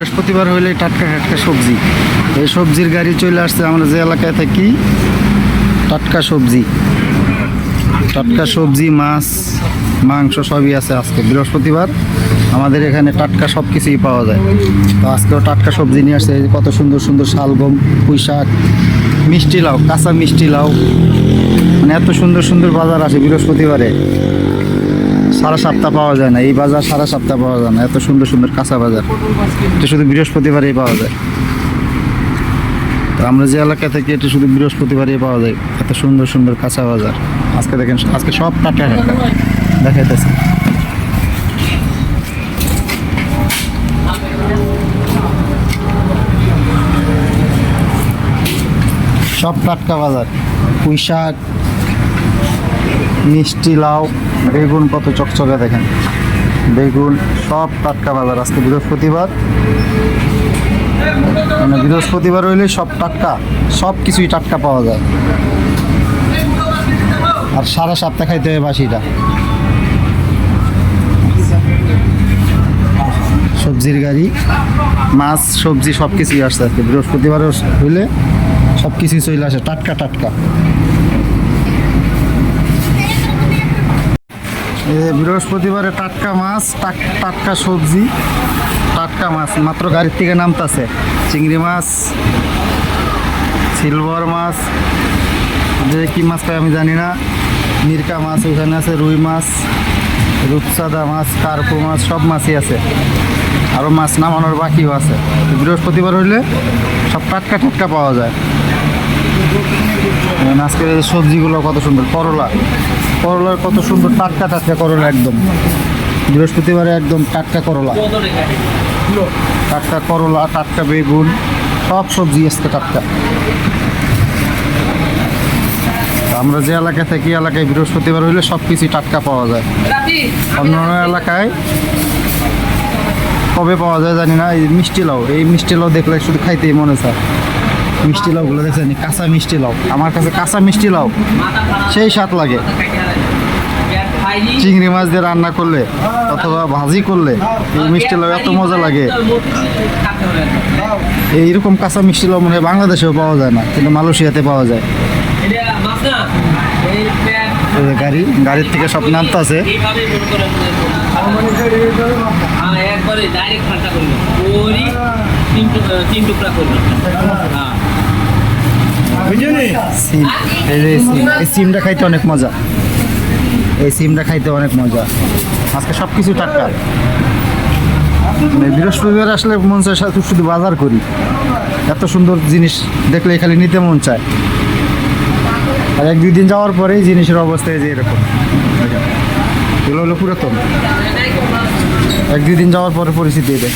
বৃহস্পতিবার হইলে টাটকা টাটকা সবজি। এই সবজির গাড়ি চলে আসছে আমরা যে এলাকায় থাকি, টাটকা সবজি। টাটকা সবজি, মাছ, মাংস সবই আছে আজকে। বৃহস্পতিবার আমাদের এখানে টাটকা সব কিছুই পাওয়া যায়। তো আজকেও টাটকা সবজি নিয়ে আসছে। কত সুন্দর সুন্দর শালগম পুঁই শাক মিষ্টি লাউ, কাঁচা মিষ্টি লাউ। মানে এত সুন্দর সুন্দর বাজার আসে বৃহস্পতিবারে। সারা সপ্তাহ পাওয়া যায় না, এই বাজার সারা সপ্তাহ পাওয়া যায় না, এত সুন্দর সুন্দর কাঁচা বাজার। এটা শুধু বৃহস্পতিবারেই পাওয়া যায়। তো আমরা যে এলাকা থেকে এটা শুধু বৃহস্পতিবারই পাওয়া যায়, এত সুন্দর সুন্দর কাঁচা বাজার। আজকে দেখেন, আজকে সব টাটকা দেখাইতেছে। সব টাটকা বাজার পুঁই শাক মিষ্টি লাউ, বেগুন কত চকচকে দেখেন। বেগুন সব টাটকা বাজার, আজকে বৃহস্পতিবার। মানে বৃহস্পতিবার হইলে সব টাটকা, সব কিছুই টাটকা পাওয়া যায়। আর সারা সপ্তাহ খাইতে হবে বাসিটা। সবজির গাড়ি, মাছ, সবজি সব কিছুই আসছে আজকে। বৃহস্পতিবার হইলে সব কিছুই চলে আসে, টাটকা টাটকা। বৃহস্পতিবারে টাটকা মাছ টাক- টাটকা সবজি, টাটকা মাছ, মাত্র গাড়ির থেকে নামতাছে। চিংড়ি মাছ, সিলভার মাছ, যে কি মাছ পাই আমি জানি না। মিরকা মাছ ওখানে আছে, রুই মাছ, রূপসাদা মাছ, কার্পো মাছ, সব মাছই আছে। আরও মাছ নামানোর বাকিও আছে। বৃহস্পতিবার হইলে সব টাটকা টাটকা পাওয়া যায়। যেমন আজকে এই সবজিগুলো কত সুন্দর, করলা। করলার কত সুন্দর টাটকা টাটকা করলা একদম। বৃহস্পতিবারে একদম টাটকা করলা। টাটকা করলা, টাটকা বেগুন, সব সবজি আজকে টাটকা। আমরা যে এলাকায় থাকি এলাকায় বৃহস্পতিবার হইলে সব কিছুই টাটকা পাওয়া যায়। অন্য অন্য এলাকায় কবে পাওয়া যায় জানি না, এই মিষ্টি লাউ। এই মিষ্টি লাউ দেখলে শুধু খাইতেই মনে চায়। মিষ্টি লাউগুলো দেখছেন? কাঁচা মিষ্টি লাউ। আমার কাছে কাঁচা মিষ্টি লাউ, সেই স্বাদ লাগে। চিংড়ি মাছ দিয়ে রান্না করলে অথবা ভাজি করলে এই মিষ্টি লাউ এত মজা লাগে। এইরকম কাঁচা মিষ্টি লাউ মনে হয় বাংলাদেশেও পাওয়া যায় না, কিন্তু মালয়েশিয়াতে পাওয়া যায়। গাড়ি, গাড়ির থেকে সব নামতে আছে তিন টুকরা এই সিম, এই সিমটা খাইতে অনেক মজা। এই সিমটা খাইতে অনেক মজা। আজকে সব কিছু টাটকা। মানে বৃহস্পতিবার আসলে মন চায় শুধু বাজার করি। এত সুন্দর জিনিস দেখলে খালি নিতে মন চায়। আর এক দুই দিন যাওয়ার পরেই জিনিসের অবস্থা যে এরকম। এগুলো হলো পুরাতন। এক দুই দিন যাওয়ার পরে পরিস্থিতি এটা